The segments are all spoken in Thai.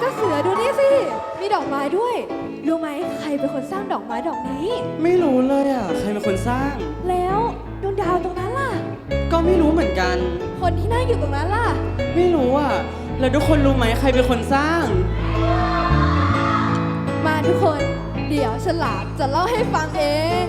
เจ้าเสือดูนี่สิ มีดอกไม้ด้วย รู้ไหมใครเป็นคนสร้างดอกไม้ดอกนี้ ไม่รู้เลยอะ ใครเป็นคนสร้าง แล้วดวงดาวตรงนั้นล่ะ ก็ไม่รู้เหมือนกัน คนที่นั่งอยู่ตรงนั้นล่ะ ไม่รู้อะ แล้วทุกคนรู้ไหมใครเป็นคนสร้าง มาทุกคน เดี๋ยวฉลามจะเล่าให้ฟังเอง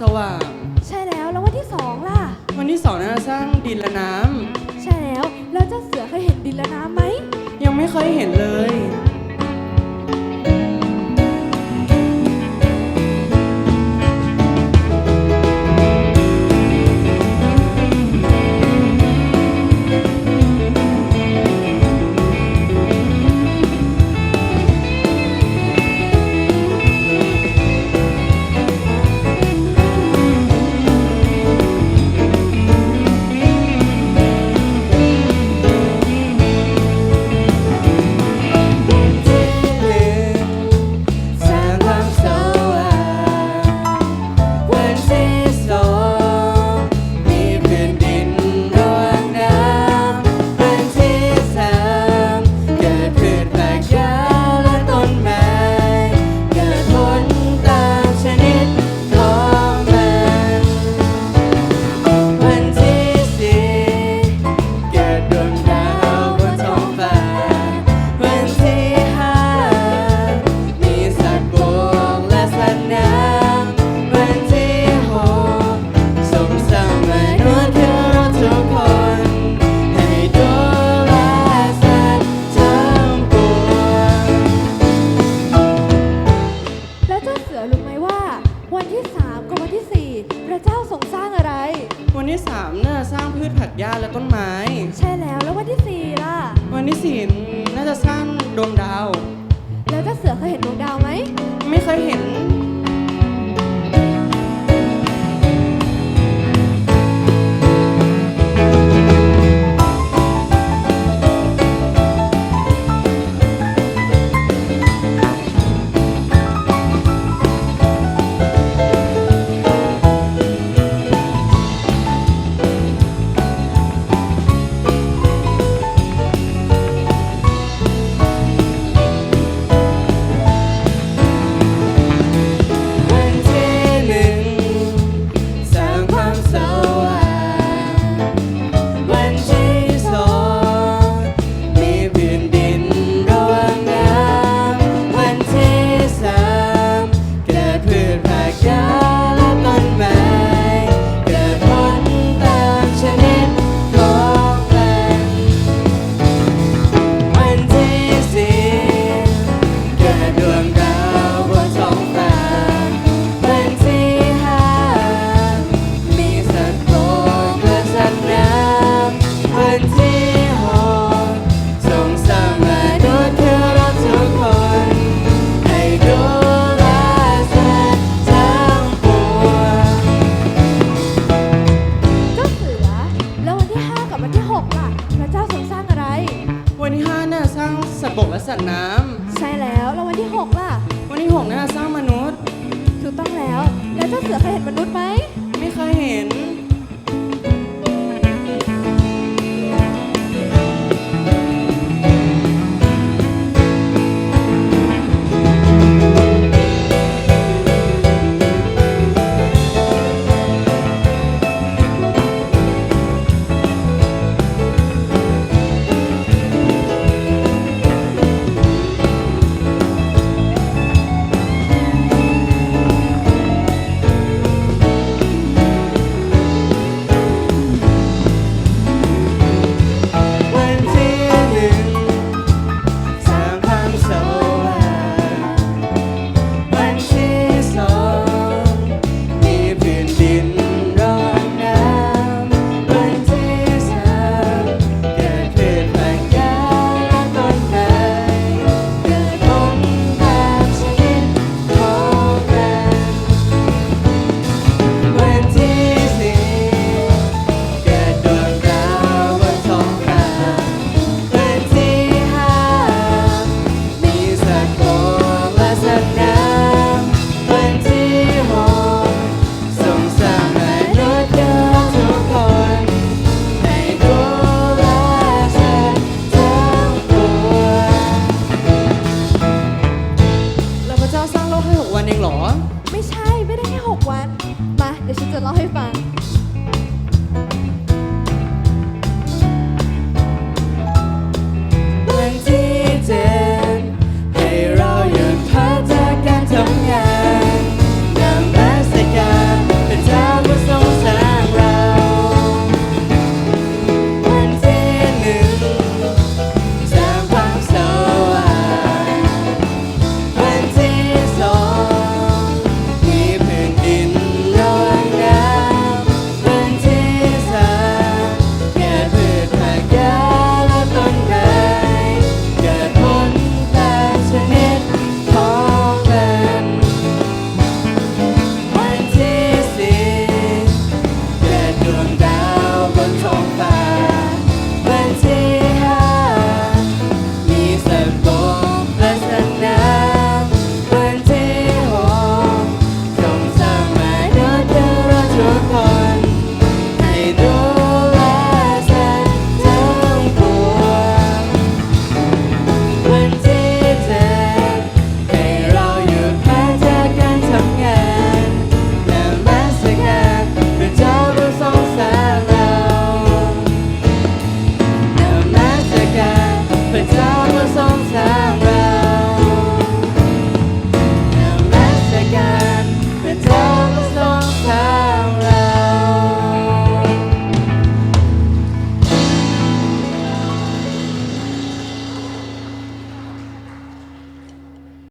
สร้างความสว่าง ใช่แล้วแล้ววันที่สองล่ะ วันที่สองน่าจะสร้างดินและน้ใช่แล้วแล้วเจ้าเสือเคยเห็นดินและน้ำไหมำยังไม่เคยเห็นเลย ระเจ้าทรงสร้างอะไร วันที่สามน่าจะสร้างพืชผักหญ้าและต้นไม้ ใช่แล้วแล้ววันที่สี่ล่ะ วันที่สี่น่าจะสร้างดวงดาว แล้วเจ้าเสือเคยเห็นดวงดาวไหม ไม่เคยเห็นวัน มนุษย์ไหม ไม่เคยเห็น แค่หกวันเองเหรอ ไม่ใช่ไม่ได้แค่หกวัน มาเดี๋ยวฉันจะเล่าให้ฟัง วันที่เจ็